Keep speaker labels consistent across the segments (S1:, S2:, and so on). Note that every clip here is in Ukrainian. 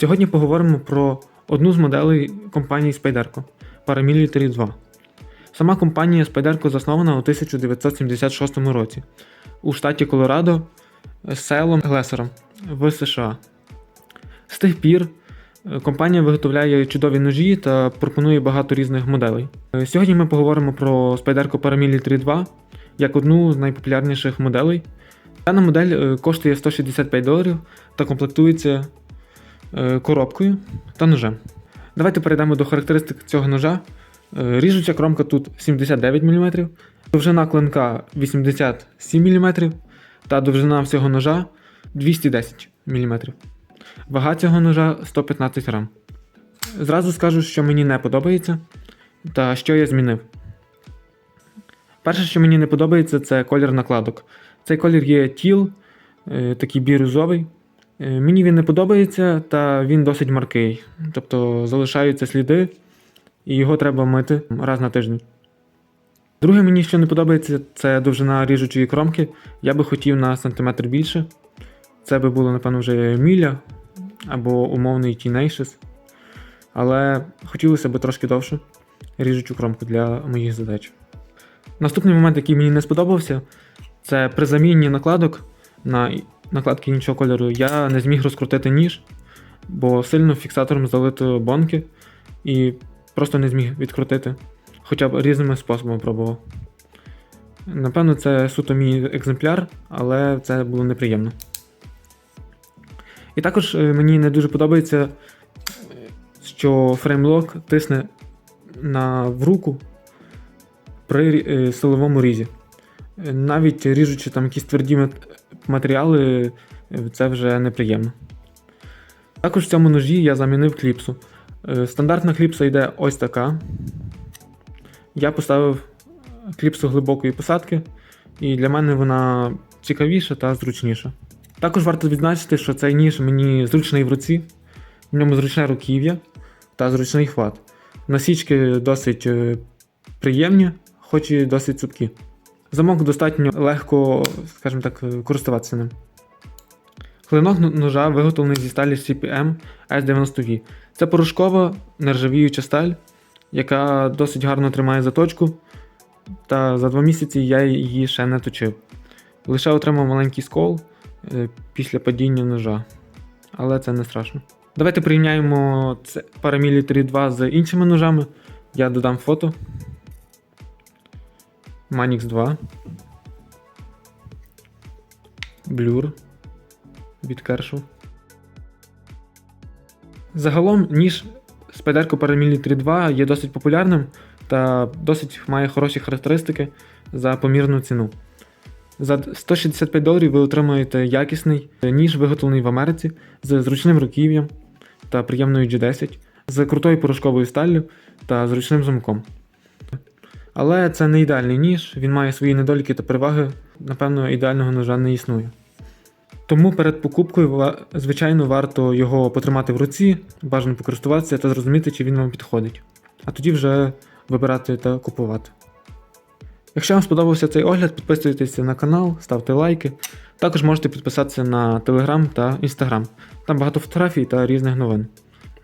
S1: Сьогодні поговоримо про одну з моделей компанії Spyderco Paramilitary 2. Сама компанія Spyderco заснована у 1976 році у штаті Колорадо селом Глесером в США. З тих пір е, компанія виготовляє чудові ножі та пропонує багато різних моделей. Е, Сьогодні ми поговоримо про Spyderco Paramilitary 2 як одну з найпопулярніших моделей. Дана модель е, коштує 165 доларів та комплектується коробкою та ножем. Давайте перейдемо до характеристик цього ножа. Е, Ріжуча кромка тут 79 мм, довжина клинка 87 мм та довжина всього ножа 210 мм. Вага цього ножа 115 грам. Зразу скажу, що мені не подобається та що я змінив. Перше, що мені не подобається, це колір накладок. Цей колір є тіл, е, такий бірюзовий. Е, Мені він не подобається, та він досить маркий. Тобто залишаються сліди, і його треба мити раз на тиждень. Друге, мені що не подобається, це довжина ріжучої кромки. Я би хотів на сантиметр більше. Це би було, напевно, вже міля або умовний тінейшес. Але хотілося б трошки довше ріжучу кромку для моїх задач. Наступний момент, який мені не сподобався, це при заміні накладок на накладки іншого кольору я не зміг розкрутити ніж, бо сильно фіксатором залито бонки і просто не зміг відкрутити. Хоча б різними способами пробував. Напевно, це суто мій екземпляр, але це було неприємно. І також е, мені не дуже подобається, е, що фреймлок тисне на, в руку при е, силовому різі. Навіть ріжучи там якісь тверді матеріали, е, це вже неприємно. Також в цьому ножі я замінив кліпсу. Е, Стандартна кліпса йде ось така. Я поставив кліпсу глибокої посадки, і для мене вона цікавіша та зручніша. Також варто відзначити, що цей ніж мені зручний в руці, в ньому зручне руків'я та зручний хват. Насічки досить е, приємні, хоч і досить цупкі. Замок достатньо легко, скажімо так, користуватися ним. Клинок ножа виготовлений зі сталі CPM S90V. Це порошкова нержавіюча сталь, яка досить гарно тримає заточку, та за два місяці я її ще не точив. Лише отримав маленький скол е, після падіння ножа, але це не страшно. Давайте порівняємо Paramilitary 2 з іншими ножами. Я додам фото. Manix 2. Blur від Kershaw. Загалом ніж Spyderco Paramilitary 2 є досить популярним та досить має хороші характеристики за помірну ціну. За 165 доларів ви отримаєте якісний ніж, виготовлений в Америці, з зручним руків'ям та приємною G10, з крутою порошковою сталлю та зручним замком. Але це не ідеальний ніж, він має свої недоліки та переваги. Напевно, ідеального ножа не існує. Тому перед покупкою, звичайно, варто його потримати в руці, бажано покористуватися та зрозуміти, чи він вам підходить. А тоді вже вибирати та купувати. Якщо вам сподобався цей огляд, підписуйтесь на канал, ставте лайки. Також можете підписатися на Telegram та Instagram. Там багато фотографій та різних новин.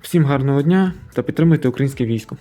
S1: Всім гарного дня та підтримуйте українське військо.